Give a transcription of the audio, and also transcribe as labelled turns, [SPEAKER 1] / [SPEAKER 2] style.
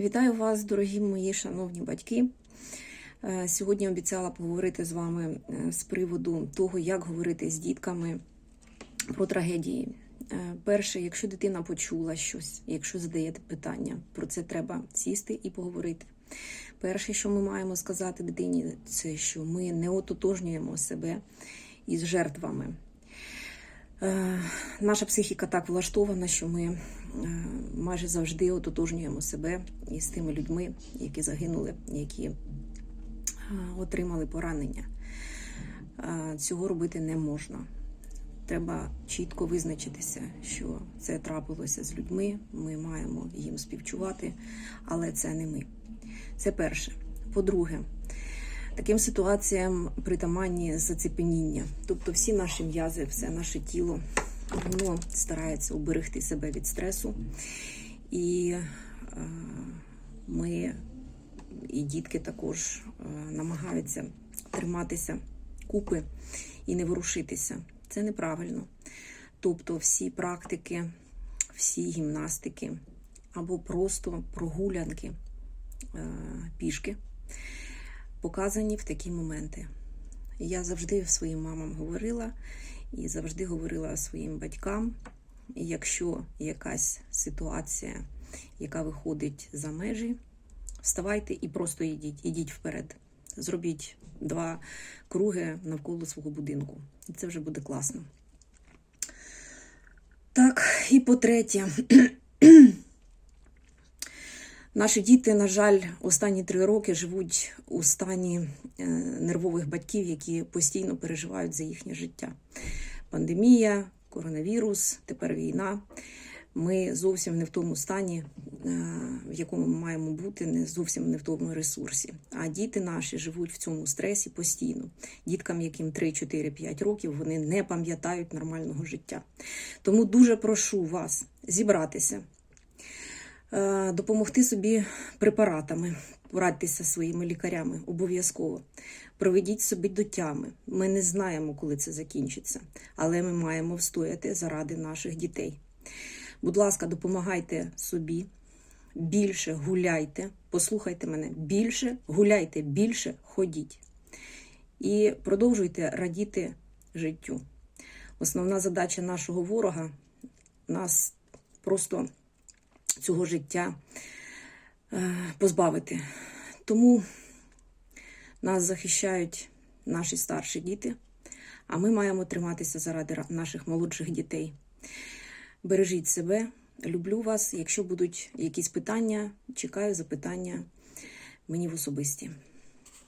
[SPEAKER 1] Вітаю вас, дорогі мої шановні батьки. Е, Сьогодні обіцяла поговорити з вами е, з приводу того, як говорити з дітками про трагедії. Е, Перше, якщо дитина почула щось, якщо задаєте питання, про це треба сісти і поговорити. Перше, що ми маємо сказати дитині, це що ми не ототожнюємо себе із жертвами. Е, Наша психіка так влаштована, що ми е, майже завжди ототожнюємо себе із тими людьми, які загинули, які е, отримали поранення. Цього робити не можна. Треба чітко визначитися, що це трапилося з людьми. Ми маємо їм співчувати, але це не ми. Це перше. По-друге, таким ситуаціям притаманні зацепеніння. Тобто всі наші м'язи, все наше тіло, воно старається уберегти себе від стресу. І е, ми, і дітки також е, намагаються триматися купи і не ворушитися. Це неправильно. Тобто всі практики, всі гімнастики або просто прогулянки е, пішки показані в такі моменти. Я завжди своїм мамам говорила і завжди говорила своїм батькам, якщо якась ситуація, яка виходить за межі, вставайте і просто йдіть, ідіть вперед. Зробіть два круги навколо свого будинку. І це вже буде класно. Так, і по-третє, Наші діти, на жаль, останні три роки живуть у стані е, нервових батьків, які постійно переживають за їхнє життя. Пандемія, коронавірус, тепер війна. Ми зовсім не в тому стані, е, в якому ми маємо бути, не зовсім не в тому ресурсі. А діти наші живуть в цьому стресі постійно. Діткам, яким 3, 4, 5 років, вони не пам'ятають нормального життя. Тому дуже прошу вас зібратися допомогти собі препаратами, порадьтеся своїми лікарями обов'язково. Проведіть собі до тями. Ми не знаємо, коли це закінчиться, але ми маємо встояти заради наших дітей. Будь ласка, допомагайте собі, більше гуляйте, послухайте мене, більше гуляйте, більше ходіть. І продовжуйте радіти життю. Основна задача нашого ворога нас просто цього життя е, позбавити. Тому нас захищають наші старші діти, а ми маємо триматися заради наших молодших дітей. Бережіть себе, люблю вас. Якщо будуть якісь питання, чекаю запитання мені в особисті.